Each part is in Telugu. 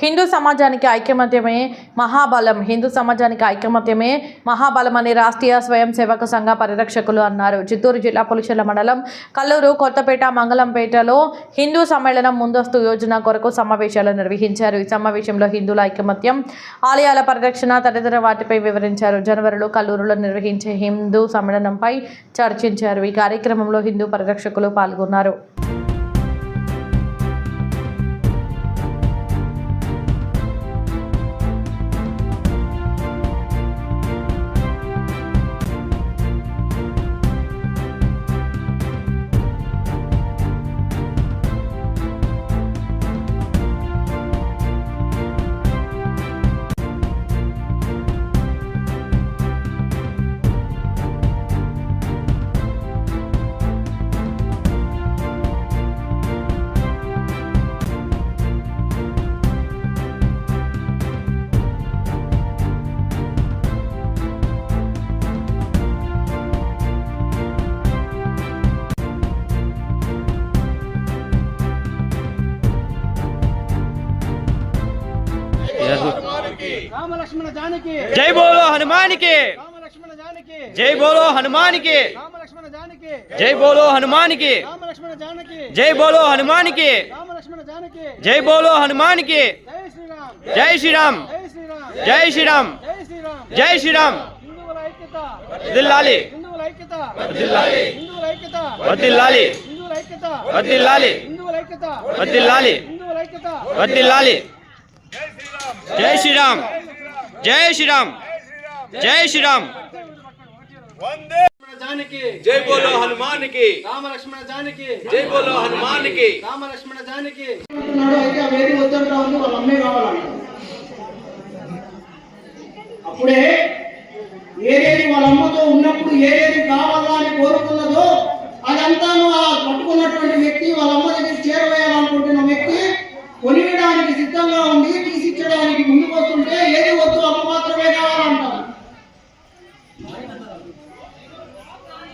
హిందూ సమాజానికి ఐకమత్యమే మహాబలం. హిందూ సమాజానికి ఐకమత్యమే మహాబలం అని రాష్ట్రీయ స్వయం సేవక సంఘ పరిరక్షకులు అన్నారు. చిత్తూరు జిల్లా పులిచెల మండలం కల్లూరు కొత్తపేట మంగళంపేటలో హిందూ సమ్మేళనం ముందస్తు యోజన కొరకు సమావేశాలు నిర్వహించారు. ఈ సమావేశంలో హిందువుల ఐకమత్యం ఆలయాల పరిరక్షణ తదితర వాటిపై వివరించారు. జనవరిలో కల్లూరులో నిర్వహించే హిందూ సమ్మేళనంపై చర్చించారు. ఈ కార్యక్రమంలో హిందూ పరిరక్షకులు పాల్గొన్నారు. రామ లక్ష్మణ జానకి. జై బోలో హనుమాన్కి రామ లక్ష్మణ జానకి. జై బోలో హనుమాన్కి రామ లక్ష్మణ జానకి. జై బోలో హనుమాన్కి రామ లక్ష్మణ జానకి. జై బోలో హనుమాన్కి రామ లక్ష్మణ జానకి. జై బోలో హనుమాన్కి జై శ్రీరామ్. జై శ్రీరామ్. జై శ్రీరామ్. హిందువుల ఐక్యత. దిల్లాలి హిందువుల ఐక్యత. వర్ధిల్లాలి. హిందువుల ఐక్యత. వద్దిల్లాలి హిందువుల ఐక్యత. వద్దిల్లాలి హిందువుల ఐక్యత. వద్దిల్లాలి హిందువుల ఐక్యత. వద్దిల్లాలి జై శ్రీరామ్. జై శ్రీరామ్. జై శ్రీరామ్. జానకి జై బోలో హనుమాన్కి రామ లక్ష్మణ జానకి జై బోలో హనుమాన్కి రామ లక్ష్మణ జానకి అంటున్నాడు అయితే ఆ వేది వద్దంటా ఉంది వాళ్ళ అమ్మే కావాలంట. అప్పుడే ఏదేది వాళ్ళ అమ్మతో ఉన్నప్పుడు ఏదేది కావాలా అని కోరుకున్నదో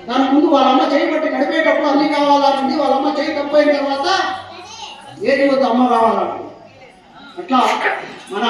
దాని ముందు వాళ్ళ అమ్మ చేయబట్టి నడిపేటప్పుడు అన్ని కావాలంటుంది వాళ్ళ అమ్మ చేయి తప్పైన తర్వాత ఏది వద్దు అమ్మ కావాలంటే అట్లా మన